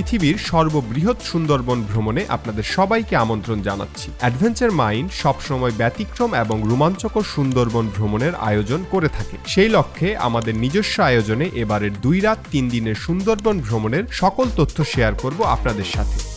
পৃথিবীর সর্ববৃহৎ সুন্দরবন ভ্রমণে আপনাদের সবাইকে আমন্ত্রণ জানাচ্ছি। অ্যাডভেঞ্চার মাইন্ড সবসময় ব্যতিক্রম এবং রোমাঞ্চকর সুন্দরবন ভ্রমণের আয়োজন করে থাকে। সেই লক্ষ্যে আমাদের নিজস্ব আয়োজনে এবারের দুই রাত, তিন দিনের সুন্দরবন ভ্রমণের সকল তথ্য শেয়ার করব আপনাদের সাথে।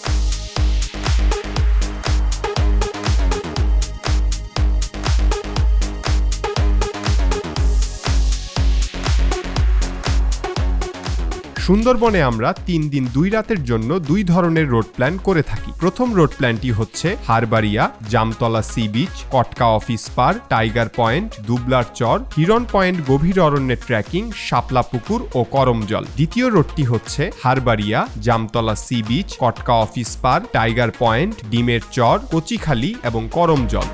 সুন্দরবনে আমরা তিন দিন দুই রাতের জন্য দুই ধরনের রোড প্ল্যান করে থাকি। প্রথম রোড প্ল্যানটি হচ্ছে Harbaria Jamtola sea beach, Katka office পার টাইগার পয়েন্ট, দুবলার চর হিরন পয়েন্ট গভীর অরণ্যের ট্রেকিং শাপলা পুকুর ও করমজল। দ্বিতীয় রোডটি হচ্ছে Harbaria Jamtola sea beach, Katka office পার টাইগার পয়েন্ট, ডিমের চর, কচিখালি এবং করমজল।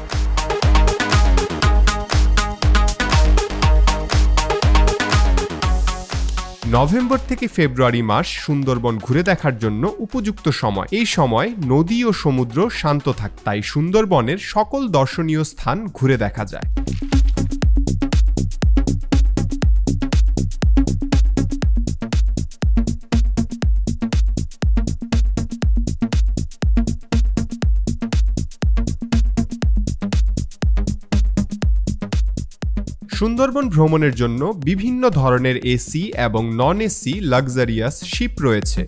নভেম্বর থেকে ফেব্রুয়ারি মাস সুন্দরবন ঘুরে দেখার জন্য উপযুক্ত সময়। এই সময় নদী ও সমুদ্র শান্ত থাক, তাই সুন্দরবনের সকল দর্শনীয় স্থান ঘুরে দেখা যায়। সুন্দরবন ভ্রমণের জন্য বিভিন্ন ধরনের এসি এবং নন এসি লাক্সারিয়াস শিপ রয়েছে।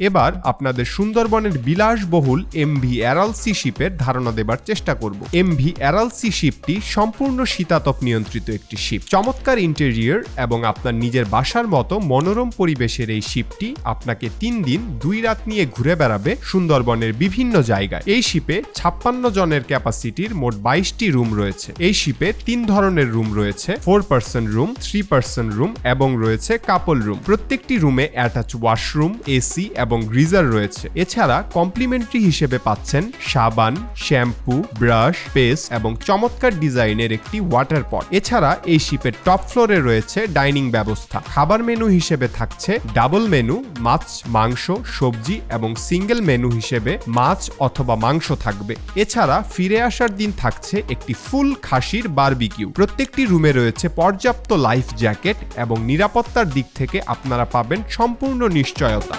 এবার আপনাদের সুন্দরবনের বিলাসবহুল এমভি অ্যারালসি শিপের ধারণা দেবার চেষ্টা করব। এমভি অ্যারালসি শিপটি সম্পূর্ণ শীতাতপ নিয়ন্ত্রিত একটি শিপ চমৎকার ইন্টেরিয়র এবং আপনার নিজের বাসার মতো মনোরম পরিবেশের এই শিপটি আপনাকে তিন দিন, দুই রাত নিয়ে ঘুরে বেড়াবে সুন্দরবনের বিভিন্ন জায়গায়। এই শিপে ছাপ্পান্ন জনের ক্যাপাসিটির মোট বাইশটি রুম রয়েছে। এই শিপে তিন ধরনের রুম রয়েছে। Four person room three person room এবং রয়েছে কাপল রুম প্রত্যেকটি রুমে অ্যাটাচ ওয়াশরুম এসি এবং গ্রিজার রয়েছে। এছাড়া কমপ্লিমেন্টারি হিসেবে পাচ্ছেন সাবান, শ্যাম্পু, ব্রাশ পেস্ট এবং চমৎকার ডিজাইনের একটি ওয়াটার পট। এছাড়া এই শিপের টপ ফ্লোরে রয়েছে ডাইনিং ব্যবস্থা। খাবার মেনু হিসেবে থাকছে ডাবল মেনু, মাছ, মাংস, সবজি এবং সিঙ্গেল মেনু হিসেবে মাছ অথবা মাংস থাকবে। এছাড়া ফিরে আসার দিন থাকছে একটি ফুল খাসির বারবিকিউ। প্রত্যেকটি রুমে রয়েছে পর্যাপ্ত লাইফ জ্যাকেট এবং নিরাপত্তার দিক থেকে আপনারা পাবেন সম্পূর্ণ নিশ্চয়তা।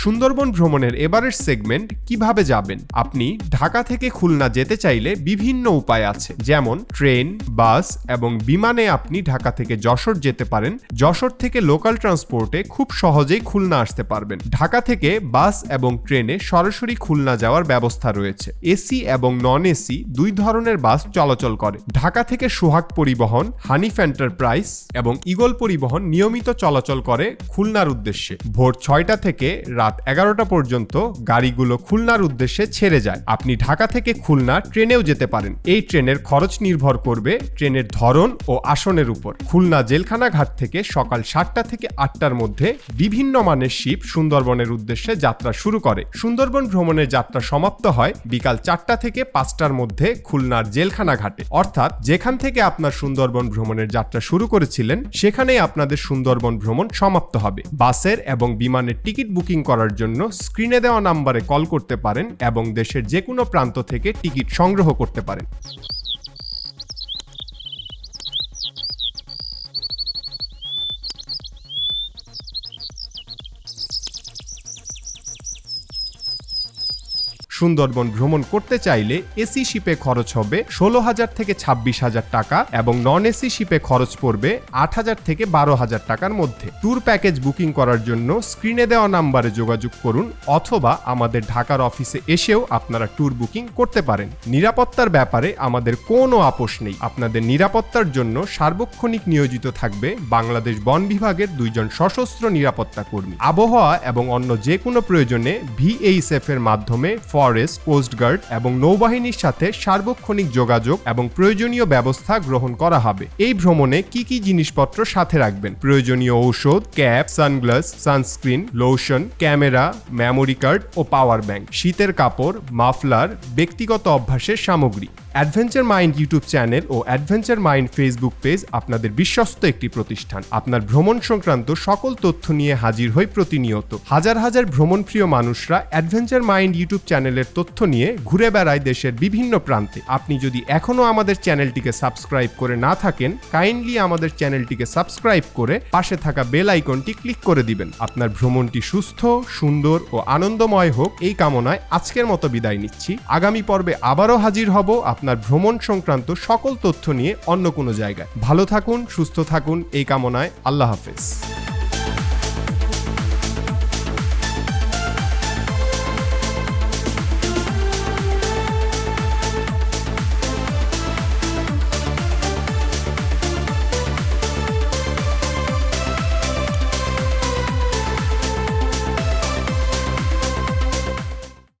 সুন্দরবন ভ্রমণের এবারের সেগমেন্ট কীভাবে যাবেন? আপনি ঢাকা থেকে খুলনা যেতে চাইলে বিভিন্ন উপায় আছে। যেমন ট্রেন, বাস এবং বিমানে আপনি ঢাকা থেকে যশোর যেতে পারেন। যশোর থেকে লোকাল ট্রান্সপোর্টে খুব সহজেই খুলনা আসতে পারবেন। ঢাকা থেকে বাস এবং ট্রেনে সরাসরি খুলনা যাওয়ার ব্যবস্থা রয়েছে। এসি এবং নন এসি দুই ধরনের বাস চলাচল করে। ঢাকা থেকে সোহাগ পরিবহন, হানিফ এন্টারপ্রাইজ এবং ইগল পরিবহন নিয়মিত চলাচল করে খুলনার উদ্দেশ্যে। ভোর ছয়টা থেকে রাত রাত এগারোটা পর্যন্ত গাড়িগুলো খুলনার উদ্দেশ্যে ছেড়ে যায়। আপনি ঢাকা থেকে খুলনা ট্রেনেও যেতে পারেন। এই ট্রেনের খরচ নির্ভর করবে ট্রেনের ধরন ও আসনের উপর। খুলনা জেলখানা ঘাট থেকে সকাল সাতটা থেকে আটটার মধ্যে বিভিন্ন মানের শিপ সুন্দরবনের উদ্দেশ্যে যাত্রা শুরু করে। সুন্দরবন ভ্রমণের যাত্রা সমাপ্ত হয় বিকাল চারটা থেকে পাঁচটার মধ্যে খুলনার জেলখানা ঘাটে অর্থাৎ যেখান থেকে আপনার সুন্দরবন ভ্রমণের যাত্রা শুরু করেছিলেন, সেখানেই আপনাদের সুন্দরবন ভ্রমণ সমাপ্ত হবে। বাসের এবং বিমানের টিকিট বুকিং করা করার জন্য স্ক্রিনে দেওয়া নাম্বারে কল করতে পারেন এবং দেশের যে কোনো প্রান্ত থেকে টিকিট সংগ্রহ করতে পারেন। সুন্দরবন ভ্রমণ করতে চাইলে এসি শিপে খরচ হবে ষোলো হাজার থেকে ছাব্বিশ হাজার টাকা এবং নন এসি শিপে খরচ পড়বে আট হাজার থেকে বারো হাজার টাকার মধ্যে। ট্যুর প্যাকেজ বুকিং করার জন্য স্ক্রিনে দেওয়া নাম্বারে যোগাযোগ করুন অথবা আমাদের ঢাকার অফিসে এসেও আপনারা ট্যুর বুকিং করতে পারেন। নিরাপত্তার ব্যাপারে আমাদের কোনো আপোষ নেই। আপনাদের নিরাপত্তার জন্য সার্বক্ষণিক নিয়োজিত থাকবে বাংলাদেশ বন বিভাগের দুইজন সশস্ত্র নিরাপত্তা কর্মী। আবহাওয়া এবং অন্য যে কোনো প্রয়োজনে ভিএইচএফ এর মাধ্যমে ফর ফরেস্ট কোস্টগার্ড এবং নৌবাহিনীর সাথে সার্বক্ষণিক যোগাযোগ এবং প্রয়োজনীয় ব্যবস্থা গ্রহণ করা হবে। এই ভ্রমণে কি কি জিনিসপত্র সাথে রাখবেন? প্রয়োজনীয় ঔষধ, cap, sunglass, sunscreen, lotion, camera, memory card ও পাওয়ার ব্যাংক, শীতের কাপড়, মাফলার, ব্যক্তিগত অভ্যাসের সামগ্রী। অ্যাডভেঞ্চার মাইন্ড ইউটিউব চ্যানেল ও অ্যাডভেঞ্চার মাইন্ড ফেসবুক পেজ আপনাদের বিশ্বস্ত একটি প্রতিষ্ঠান। আপনার ভ্রমণ সংক্রান্ত সকল তথ্য নিয়ে হাজির হই প্রতিনিয়ত। হাজার হাজার ভ্রমণপ্রিয় মানুষরা অ্যাডভেঞ্চার মাইন্ড ইউটিউব চ্যানেলের তথ্য নিয়ে ঘুরে বেড়ায় দেশের বিভিন্ন প্রান্তে। আপনি যদি এখনও আমাদের চ্যানেলটিকে সাবস্ক্রাইব করে না থাকেন কাইন্ডলি আমাদের চ্যানেলটিকে সাবস্ক্রাইব করে পাশে থাকা বেল আইকনটি ক্লিক করে দিবেন। আপনার ভ্রমণটি সুস্থ, সুন্দর ও আনন্দময় হোক, এই কামনায় আজকের মতো বিদায় নিচ্ছি। আগামী পর্বে আবারও হাজির হব আপনার ভ্রমণ সংক্রান্ত সকল তথ্য নিয়ে অন্য কোনো জায়গায়। ভালো থাকুন, সুস্থ থাকুন, এই কামনায় আল্লাহ হাফেজ।